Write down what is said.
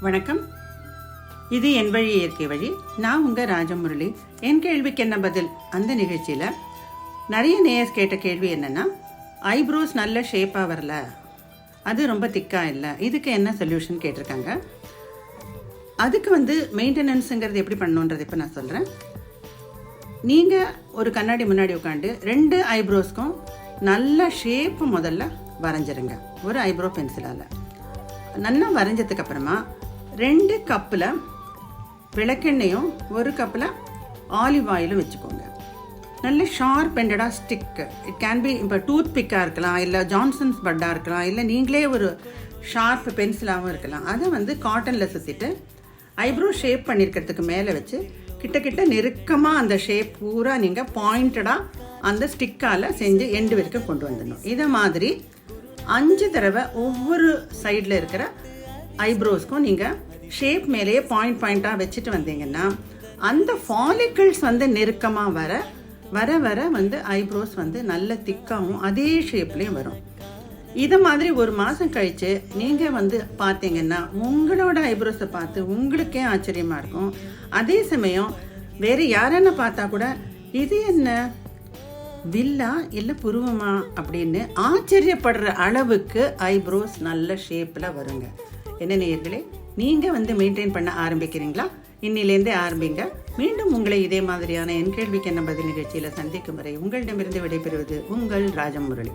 வணக்கம். இது என் வழி இயற்கை வழி. நான் உங்கள் ராஜமுரளி. என் கேள்விக்கு என்ன பதில்? அந்த நிகழ்ச்சியில் நிறைய நேயர்ஸ் கேட்ட கேள்வி என்னென்னா ஐப்ரோஸ் நல்ல ஷேப்பாக வரல. அது ரொம்ப திக்காக இல்லை. இதுக்கு என்ன சொல்யூஷன் கேட்டிருக்காங்க. அதுக்கு வந்து மெயின்டெனன்ஸுங்கிறது எப்படி பண்ணணுன்றது இப்போ நான் சொல்கிறேன் நீங்கள் ஒரு கண்ணாடி முன்னாடி உட்காந்து ரெண்டு ஐப்ரோஸ்க்கும் நல்ல ஷேப்பு முதல்ல வரைஞ்சிருங்க. ஒரு ஐப்ரோ பென்சிலால். நல்லா வரைஞ்சதுக்கப்புறமா ரெண்டு கப்பில் விளக்கெண்ணையும் ஒரு கப்பில் ஆலிவ் ஆயிலும் வச்சுக்கோங்க. நல்ல ஷார்ப் எண்டடாக ஸ்டிக்கு இட் கேன் பி இப்போ டூத் பிக்காக இருக்கலாம் இல்லை ஜான்சன்ஸ் பட்டாக இருக்கலாம் இல்லை நீங்களே ஒரு ஷார்ப் பென்சிலாகவும் இருக்கலாம். அதை வந்து காட்டனில் சுற்றிட்டு ஐப்ரோ ஷேப் பண்ணியிருக்கிறதுக்கு மேலே வச்சு கிட்ட கிட்ட நெருக்கமாக அந்த ஷேப் பூரா நீங்கள் பாயிண்டடாக அந்த ஸ்டிக்கால் செஞ்சு எண்டு வரைக்கும் கொண்டு வந்துடணும். இதை மாதிரி அஞ்சு தடவை ஒவ்வொரு சைடில் இருக்கிற ஐப்ரோஸ்க்கும் நீங்கள் ஷேப் மேலேயே பாயிண்ட் பாயிண்ட்டாக வச்சுட்டு வந்தீங்கன்னா அந்த ஃபாலிக்கிள்ஸ் வந்து நெருக்கமாக வர வர வர வந்து ஐப்ரோஸ் வந்து நல்ல திக்காகவும் அதே ஷேப்லேயும் வரும். இது மாதிரி ஒரு மாதம் கழித்து நீங்கள் வந்து பார்த்தீங்கன்னா உங்களோட ஐப்ரோஸை பார்த்து உங்களுக்கே ஆச்சரியமாக இருக்கும். அதே சமயம் வேறு யாரன்னு பார்த்தா கூட இது என்ன? வில்லா இல்லை புருவமா? அப்படின்னு ஆச்சரியப்படுற அளவுக்கு ஐப்ரோஸ் நல்ல ஷேப்பில் வருங்க. என்ன நேயர்களே? நீங்கள் வந்து மெயின்டைன் பண்ண ஆரம்பிக்கிறீங்களா? இன்னிலேருந்தே ஆரம்பிங்க. மீண்டும் உங்களை இதே மாதிரியான என் கேள்விக்கு என்ன பதில் நிகழ்ச்சியில் சந்திக்கும் வரை உங்களிடமிருந்து விடைபெறுவது உங்கள் ராஜமுரளி.